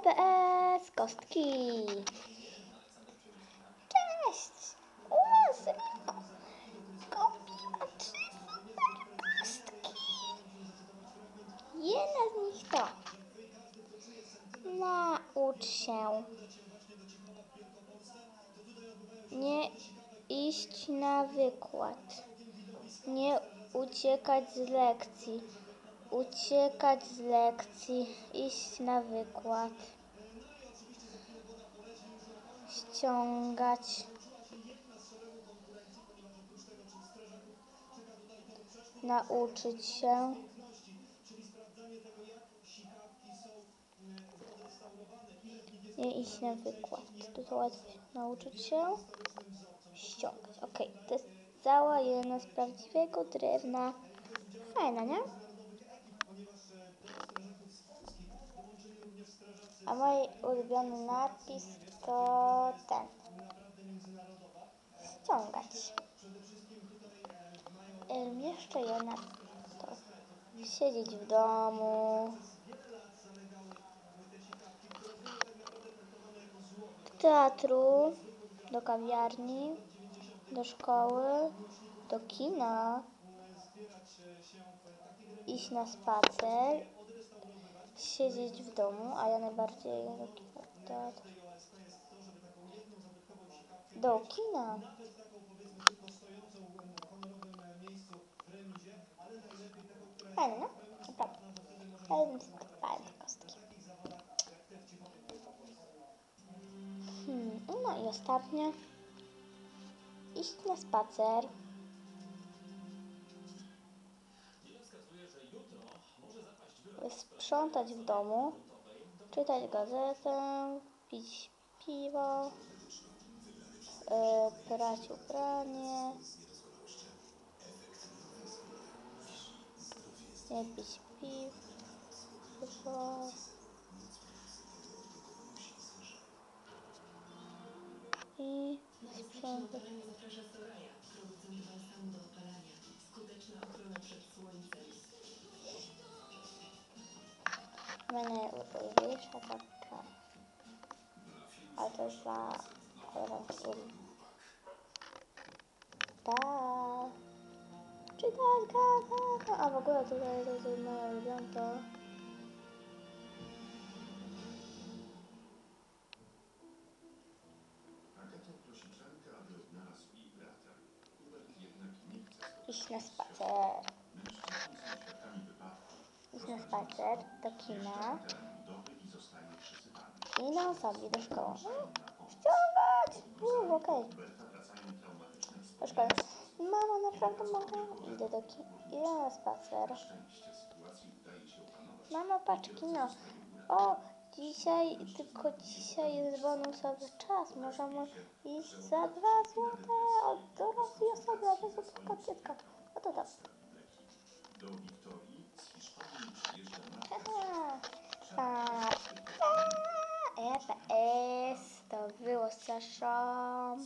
EPS kostki. Cześć! U nas kupiła trzy super kostki. Jedna z nich to naucz się nie iść na wykład, nie uciekać z lekcji, uciekać z lekcji, iść na wykład, ściągać, nauczyć się. Nie iść na wykład. Tu to łatwiej. Nauczyć się ściągać. Ok, to jest cała jedna z prawdziwego drewna. Fajna, nie? A mój ulubiony napis to ten. Ściągać. Jeszcze jedna to siedzieć w domu. Do teatru, do kawiarni, do szkoły, do kina, iść na spacer, siedzieć w domu, a ja najbardziej do kina, do teatru. Do kina. Fajne? Naprawdę. Ale sobie kupowała te kostki. Hmm, no i ostatnie. Iść na spacer. Sprzątać w domu. Czytać gazetę. Pić piwo. Yy, prać ubranie. Nie pić piwo. I sprzątać. Taka. Ale to jest dla rodzin. Tak. Czytać gazetę. A w ogóle tutaj to jest moja ulubiona. Na spacer. Spacer do kina. I na sobie do szkoły. Ściągać! Uuu, okej. Traumatyczne Do szkoły. Mama, naprawdę mogę? Idę do kina. Idę na spacer. Mama, patrz kino. O, dzisiaj, tylko dzisiaj jest bonusowy czas. Możemy iść za dwa złote od dorosłej osoby, a jest kotecka. No to dobrze. GPS, to było straszą.